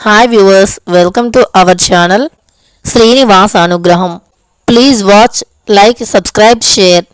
Hi viewers welcome to our channel Srinivas అనుగ్రహం please watch like subscribe share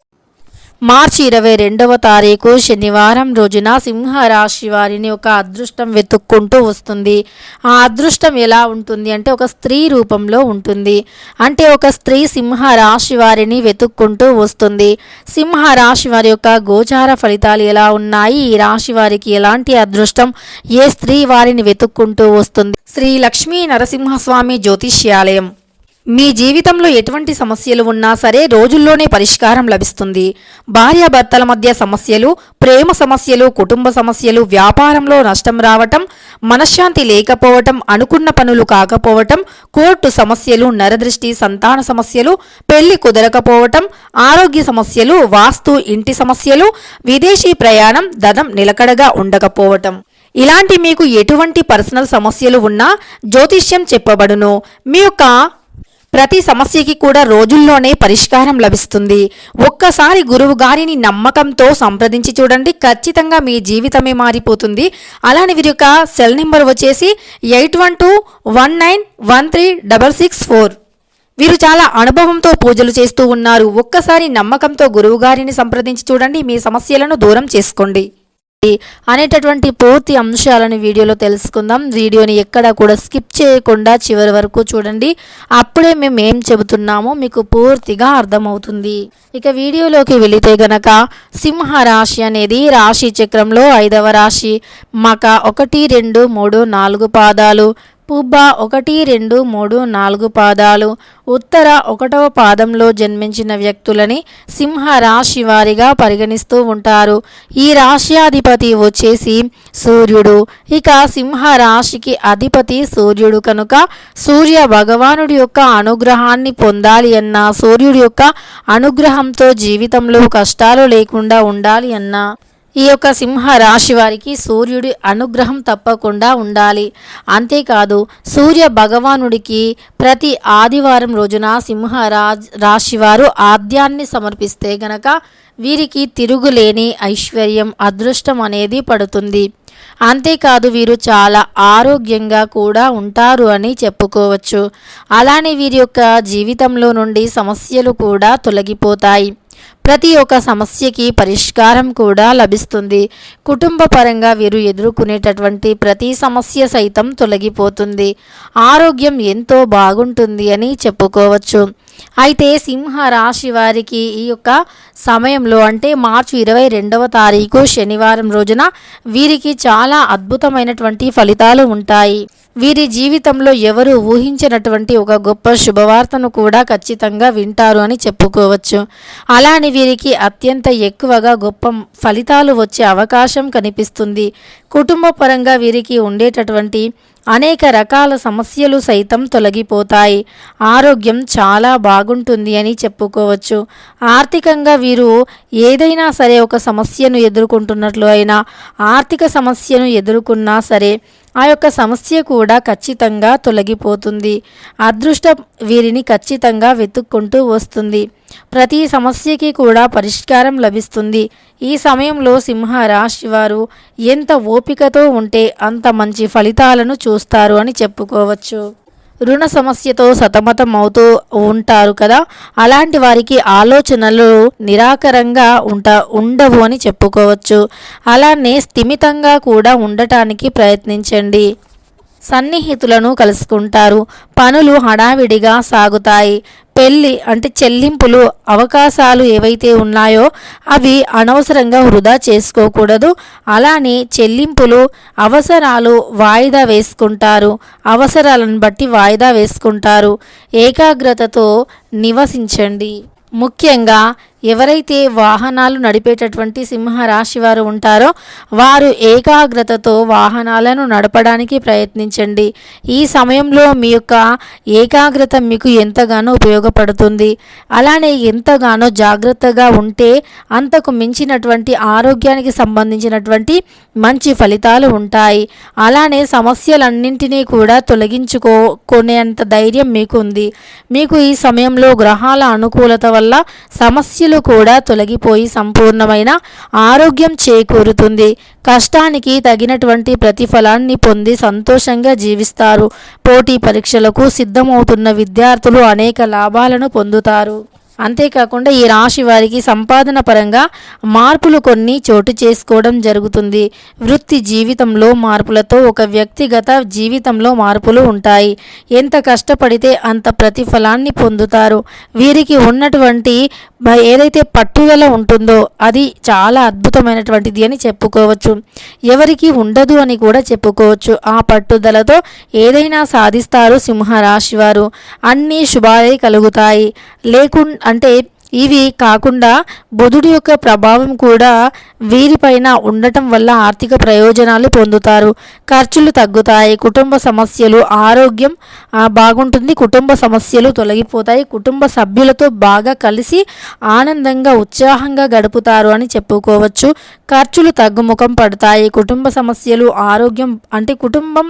మార్చి ఇరవై రెండవ తారీఖు శనివారం రోజున సింహరాశి వారిని ఒక అదృష్టం వెతుక్కుంటూ వస్తుంది. ఆ అదృష్టం ఎలా ఉంటుంది అంటే ఒక స్త్రీ రూపంలో ఉంటుంది. అంటే ఒక స్త్రీ సింహరాశి వారిని వెతుక్కుంటూ వస్తుంది. సింహరాశి వారి యొక్క గోచార ఫలితాలు ఎలా ఉన్నాయి? ఈ రాశి వారికి ఎలాంటి అదృష్టం? ఏ స్త్రీ వారిని వెతుక్కుంటూ వస్తుంది? శ్రీ లక్ష్మీ నరసింహస్వామి జ్యోతిష్యాలయం. మీ జీవితంలో ఎటువంటి సమస్యలు ఉన్నా సరే రోజుల్లోనే పరిష్కారం లభిస్తుంది. భార్యాభర్తల మధ్య సమస్యలు ప్రేమ సమస్యలు కుటుంబ సమస్యలు వ్యాపారంలో నష్టం రావటం మనశ్శాంతి లేకపోవటం అనుకున్న పనులు కాకపోవటం కోర్టు సమస్యలు నరదృష్టి సంతాన సమస్యలు పెళ్ళి కుదరకపోవటం ఆరోగ్య సమస్యలు వాస్తు ఇంటి సమస్యలు విదేశీ ప్రయాణం ధనం నిలకడగా ఉండకపోవటం. ఇలాంటి మీకు ఎటువంటి పర్సనల్ సమస్యలు ఉన్నా జ్యోతిష్యం చెప్పబడును. మీ యొక్క ప్రతి సమస్యకి కూడా రోజుల్లోనే పరిష్కారం లభిస్తుంది. ఒక్కసారి గురువు గారిని నమ్మకంతో సంప్రదించి చూడండి. ఖచ్చితంగా మీ జీవితమే మారిపోతుంది. అలానే వీరి యొక్క సెల్ నెంబర్ వచ్చేసి eight one two one nine one three double six four. వీరు చాలా అనుభవంతో పూజలు చేస్తూ ఉన్నారు. ఒక్కసారి నమ్మకంతో గురువుగారిని సంప్రదించి చూడండి. మీ సమస్యలను దూరం చేసుకోండి. అనేటటువంటి పూర్తి అంశాలను వీడియోలో తెలుసుకుందాం. వీడియోని ఎక్కడ కూడా స్కిప్ చేయకుండా చివరి వరకు చూడండి. అప్పుడే మేము ఏం చెబుతున్నామో మీకు పూర్తిగా అర్థమవుతుంది. ఇక వీడియోలోకి వెళితే గనక సింహ రాశి అనేది రాశి చక్రంలో ఐదవ రాశి. మక ఒకటి రెండు మూడు నాలుగు పాదాలు. పుబ్బ ఒకటి రెండు మూడు నాలుగు పాదాలు. ఉత్తర ఒకటవ పాదంలో జన్మించిన వ్యక్తులని సింహ రాశి వారిగా పరిగణిస్తూ ఉంటారు. ఈ రాశ్యాధిపతి వచ్చేసి సూర్యుడు. ఇక సింహ రాశికి అధిపతి సూర్యుడు కనుక సూర్య భగవానుడి యొక్క అనుగ్రహాన్ని పొందాలి అన్నా సూర్యుడి యొక్క అనుగ్రహంతో జీవితంలో కష్టాలు లేకుండా ఉండాలి అన్నా. ఈ యొక్క సింహ రాశి వారికి సూర్యుడి అనుగ్రహం తప్పకుండా ఉండాలి. అంతేకాదు సూర్య భగవానుడికి ప్రతి ఆదివారం రోజున సింహ రాజ్ రాశి వారు ఆద్యాన్ని సమర్పిస్తే గనక వీరికి తిరుగులేని ఐశ్వర్యం అదృష్టం అనేది పడుతుంది. అంతేకాదు వీరు చాలా ఆరోగ్యంగా కూడా ఉంటారు అని చెప్పుకోవచ్చు. అలానే వీరి యొక్క జీవితంలో నుండి సమస్యలు కూడా తొలగిపోతాయి. ప్రతి ఒక్క సమస్యకి పరిష్కారం కూడా లభిస్తుంది. కుటుంబ పరంగా వీరు ఎదుర్కొనేటటువంటి ప్రతి సమస్య సైతం తొలగిపోతుంది. ఆరోగ్యం ఎంతో బాగుంటుంది అని చెప్పుకోవచ్చు. అయితే సింహ రాశి వారికి ఈ యొక్క సమయంలో అంటే మార్చి ఇరవై రెండవ తారీఖు శనివారం రోజున వీరికి చాలా అద్భుతమైనటువంటి ఫలితాలు ఉంటాయి. వీరి జీవితంలో ఎవరు ఊహించినటువంటి ఒక గొప్ప శుభవార్తను కూడా ఖచ్చితంగా వింటారు అని చెప్పుకోవచ్చు. అలానే వీరికి అత్యంత ఎక్కువగా గొప్ప ఫలితాలు వచ్చే అవకాశం కనిపిస్తుంది. కుటుంబ పరంగా వీరికి ఉండేటటువంటి అనేక రకాల సమస్యలు సైతం తొలగిపోతాయి. ఆరోగ్యం చాలా బాగుంటుంది అని చెప్పుకోవచ్చు. ఆర్థికంగా వీరు ఏదైనా సరే ఒక సమస్యను ఎదుర్కొంటున్నట్లు అయినా ఆర్థిక సమస్యను ఎదుర్కొన్నా సరే ఆ యొక్క సమస్య కూడా ఖచ్చితంగా తొలగిపోతుంది. అదృష్టం వీరిని ఖచ్చితంగా వెతుక్కుంటూ వస్తుంది. ప్రతి సమస్యకి కూడా పరిష్కారం లభిస్తుంది. ఈ సమయంలో సింహరాశి వారు ఎంత ఓపికతో ఉంటే అంత మంచి ఫలితాలను చూస్తారు అని చెప్పుకోవచ్చు. రుణ సమస్యతో సతమతం అవుతూ ఉంటారు కదా? అలాంటి వారికి ఆలోచనలు నిరాకరంగా ఉంట ఉండవు అని చెప్పుకోవచ్చు. అలానే స్థిమితంగా కూడా ఉండటానికి ప్రయత్నించండి. సన్నిహితులను కలుసుకుంటారు. పనులు హడావిడిగా సాగుతాయి. పెళ్ళి అంటే చెల్లింపులు అవకాశాలు ఏవైతే ఉన్నాయో అవి అనవసరంగా వృధా చేసుకోకూడదు. అలానే చెల్లింపులు అవసరాలు వాయిదా వేసుకుంటారు. అవసరాలను బట్టి వాయిదా వేసుకుంటారు. ఏకాగ్రతతో నివసించండి. ముఖ్యంగా ఎవరైతే వాహనాలు నడిపేటటువంటి సింహరాశి వారు ఉంటారో వారు ఏకాగ్రతతో వాహనాలను నడపడానికి ప్రయత్నించండి. ఈ సమయంలో మీ యొక్క ఏకాగ్రత మీకు ఎంతగానో ఉపయోగపడుతుంది. అలానే ఎంతగానో జాగ్రత్తగా ఉంటే అంతకు మించినటువంటి ఆరోగ్యానికి సంబంధించినటువంటి మంచి ఫలితాలు ఉంటాయి. అలానే సమస్యలన్నింటినీ కూడా తొలగించుకోనేంత ధైర్యం మీకు ఉంది మీకు ఈ సమయంలో గ్రహాల అనుకూలత వల్ల సమస్యలు వ్యాధులు కూడా తొలగిపోయి సంపూర్ణమైన ఆరోగ్యం చేకూరుతుంది. కష్టానికి తగినటువంటి ప్రతిఫలాన్ని పొంది సంతోషంగా జీవిస్తారు. పోటీ పరీక్షలకు సిద్ధమవుతున్న విద్యార్థులు అనేక లాభాలను పొందుతారు. అంతేకాకుండా ఈ రాశి వారికి సంపాదన పరంగా మార్పులు కొన్ని చోటు చేసుకోవడం జరుగుతుంది. వృత్తి జీవితంలో మార్పులతో ఒక వ్యక్తిగత జీవితంలో మార్పులు ఉంటాయి. ఎంత కష్టపడితే అంత ప్రతిఫలాన్ని పొందుతారు. వీరికి ఉన్నటువంటి ఏదైతే పట్టుదల ఉంటుందో అది చాలా అద్భుతమైనటువంటిది అని చెప్పుకోవచ్చు. ఎవరికి ఉండదు అని కూడా చెప్పుకోవచ్చు. ఆ పట్టుదలతో ఏదైనా సాధిస్తారు సింహరాశి వారు. అన్నీ శుభాలే కలుగుతాయి. లేకు అంటే ఇవి కాకుండా బుధుడి యొక్క ప్రభావం కూడా వీరిపైన ఉండటం వల్ల ఆర్థిక ప్రయోజనాలు పొందుతారు. ఖర్చులు తగ్గుతాయి కుటుంబ సమస్యలు ఆరోగ్యం బాగుంటుంది కుటుంబ సమస్యలు తొలగిపోతాయి కుటుంబ సభ్యులతో బాగా కలిసి ఆనందంగా ఉత్సాహంగా గడుపుతారు అని చెప్పుకోవచ్చు. ఖర్చులు తగ్గుముఖం పడతాయి కుటుంబ సమస్యలు ఆరోగ్యం అంటే కుటుంబం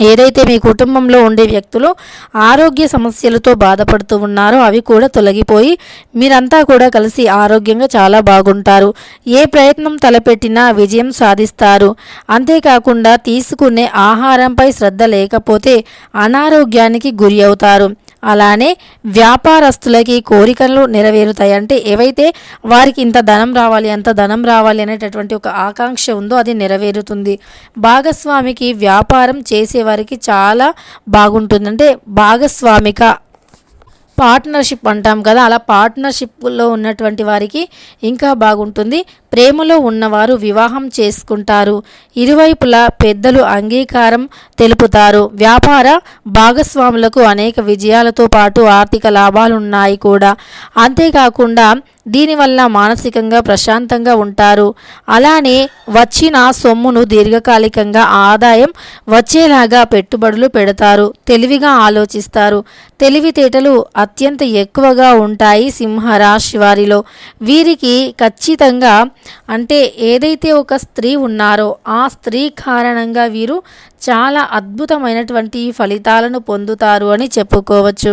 ఏదైతే మీ కుటుంబంలో ఉండే వ్యక్తులు ఆరోగ్య సమస్యలతో బాధపడుతూ ఉన్నారో అవి కూడా తొలగిపోయి మీరంతా కూడా కలిసి ఆరోగ్యంగా చాలా బాగుంటారు. ఏ ప్రయత్నం తలపెట్టినా విజయం సాధిస్తారు. అంతేకాకుండా తీసుకునే ఆహారంపై శ్రద్ధ లేకపోతే అనారోగ్యానికి గురి అవుతారు. అలానే వ్యాపారస్తులకి కోరికలు నెరవేరుతాయి అంటే ఏవైతే వారికి ఇంత ధనం రావాలి అంత ధనం రావాలి అనేటటువంటి ఒక ఆకాంక్ష ఉందో అది నెరవేరుతుంది. భాగస్వామికి వ్యాపారం చేసేవారికి చాలా బాగుంటుంది అంటే భాగస్వామిక పార్ట్నర్షిప్ అంటాం కదా అలా పార్ట్నర్షిప్లో ఉన్నటువంటి వారికి ఇంకా బాగుంటుంది. ప్రేమలో ఉన్నవారు వివాహం చేసుకుంటారు. ఇరువైపులా పెద్దలు అంగీకారం తెలుపుతారు. వ్యాపార భాగస్వాములకు అనేక విజయాలతో పాటు ఆర్థిక లాభాలున్నాయి కూడా. అంతేకాకుండా దీనివల్ల మానసికంగా ప్రశాంతంగా ఉంటారు. అలానే వచ్చిన సొమ్మును దీర్ఘకాలికంగా ఆదాయం వచ్చేలాగా పెట్టుబడులు పెడతారు. తెలివిగా ఆలోచిస్తారు. తెలివితేటలు అత్యంత ఎక్కువగా ఉంటాయి సింహరాశి వారిలో వీరికి ఖచ్చితంగా అంటే ఏదైతే ఒక స్త్రీ ఉన్నారో ఆ స్త్రీ కారణంగా వీరు చాలా అద్భుతమైనటువంటి ఫలితాలను పొందుతారు అని చెప్పుకోవచ్చు.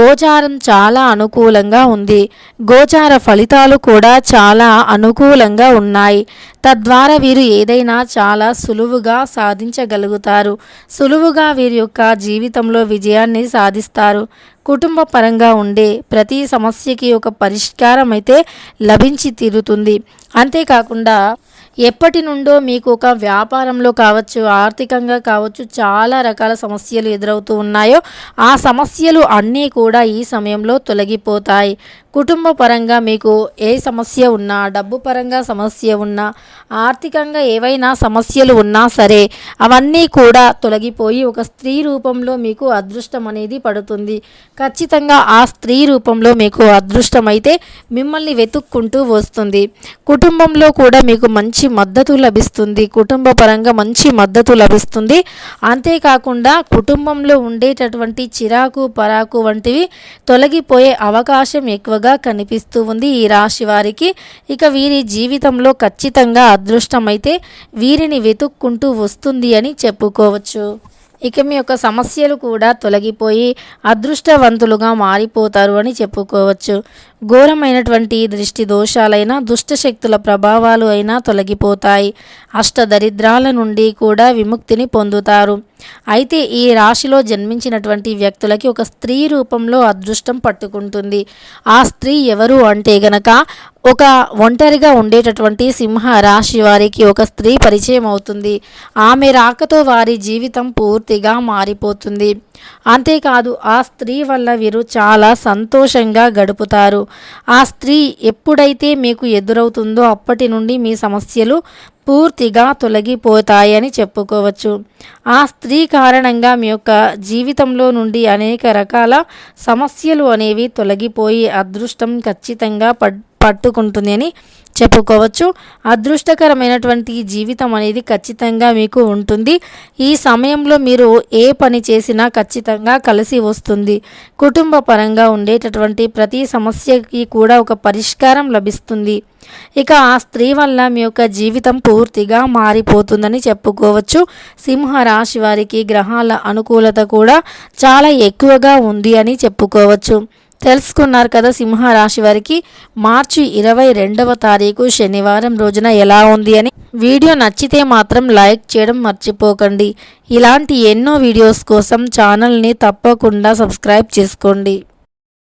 గోచారం చాలా అనుకూలంగా ఉంది. గోచార ఫలితాలు కూడా చాలా అనుకూలంగా ఉన్నాయి. తద్వారా వీరు ఏదైనా చాలా సులువుగా సాధించగలుగుతారు. సులువుగా వీరి యొక్క జీవితంలో విజయాన్ని సాధిస్తారు. కుటుంబ పరంగా ఉండే ప్రతి సమస్యకి ఒక పరిష్కారం అయితే లభించి తీరుతుంది. అంతేకాకుండా ఎప్పటి నుండో మీకు ఒక వ్యాపారంలో కావచ్చు ఆర్థికంగా కావచ్చు చాలా రకాల సమస్యలు ఎదురవుతూ ఉన్నాయో ఆ సమస్యలు అన్నీ కూడా ఈ సమయంలో తొలగిపోతాయి. కుటుంబ పరంగా మీకు ఏ సమస్య ఉన్నా డబ్బు పరంగా సమస్య ఉన్నా ఆర్థికంగా ఏవైనా సమస్యలు ఉన్నా సరే అవన్నీ కూడా తొలగిపోయి ఒక స్త్రీ రూపంలో మీకు అదృష్టం అనేది పడుతుంది. ఖచ్చితంగా ఆ స్త్రీ రూపంలో మీకు అదృష్టం అయితే మిమ్మల్ని వెతుక్కుంటూ వస్తుంది. కుటుంబంలో కూడా మీకు మంచి మద్దతు లభిస్తుంది. కుటుంబ పరంగా మంచి మద్దతు లభిస్తుంది. అంతేకాకుండా కుటుంబంలో ఉండేటటువంటి చిరాకు పరాకు వంటివి తొలగిపోయే అవకాశం ఎక్కువగా కనిపిస్తూ ఉంది ఈ రాశి వారికి. ఇక వీరి జీవితంలో ఖచ్చితంగా అదృష్టమైతే వీరిని వెతుక్కుంటూ వస్తుంది అని చెప్పుకోవచ్చు. ఇక మీ యొక్క సమస్యలు కూడా తొలగిపోయి అదృష్టవంతులుగా మారిపోతారు అని చెప్పుకోవచ్చు. ఘోరమైనటువంటి దృష్టి దోషాలైన దుష్టశక్తుల ప్రభావాలు అయినా తొలగిపోతాయి. అష్టదరిద్రాల నుండి కూడా విముక్తిని పొందుతారు. అయితే ఈ రాశిలో జన్మించినటువంటి వ్యక్తులకి ఒక స్త్రీ రూపంలో అదృష్టం పట్టుకుంటుంది. ఆ స్త్రీ ఎవరు అంటే గనక ఒక ఒంటరిగా ఉండేటటువంటి సింహ రాశి వారికి ఒక స్త్రీ పరిచయం అవుతుంది. ఆమె రాకతో వారి జీవితం పూర్తిగా మారిపోతుంది. అంతేకాదు ఆ స్త్రీ వల్ల వీరు చాలా సంతోషంగా గడుపుతారు. ఆ స్త్రీ ఎప్పుడైతే మీకు ఎదురవుతుందో అప్పటి నుండి మీ సమస్యలు పూర్తిగా తొలగిపోతాయని చెప్పుకోవచ్చు. ఆ స్త్రీ కారణంగా మీ యొక్క జీవితంలో నుండి అనేక రకాల సమస్యలు అనేవి తొలగిపోయి అదృష్టం ఖచ్చితంగా పడ్ పట్టుకుంటుంది అని చెప్పుకోవచ్చు. అదృష్టకరమైనటువంటి జీవితం అనేది ఖచ్చితంగా మీకు ఉంటుంది. ఈ సమయంలో మీరు ఏ పని చేసినా ఖచ్చితంగా కలిసి వస్తుంది. కుటుంబ పరంగా ఉండేటటువంటి ప్రతి సమస్యకి కూడా ఒక పరిష్కారం లభిస్తుంది. ఇక ఆ స్త్రీ వల్ల మీ యొక్క జీవితం పూర్తిగా మారిపోతుందని చెప్పుకోవచ్చు. సింహ రాశి వారికి గ్రహాల అనుకూలత కూడా చాలా ఎక్కువగా ఉంది అని చెప్పుకోవచ్చు. తెలుసుకున్నారు కదా సింహరాశి వారికి. మార్చి ఇరవై రెండవ తారీఖు శనివారం రోజున ఎలా ఉంది అని. వీడియో నచ్చితే మాత్రం లైక్ చేయడం మర్చిపోకండి. ఇలాంటి ఎన్నో వీడియోస్ కోసం ఛానల్ని తప్పకుండా సబ్స్క్రైబ్ చేసుకోండి.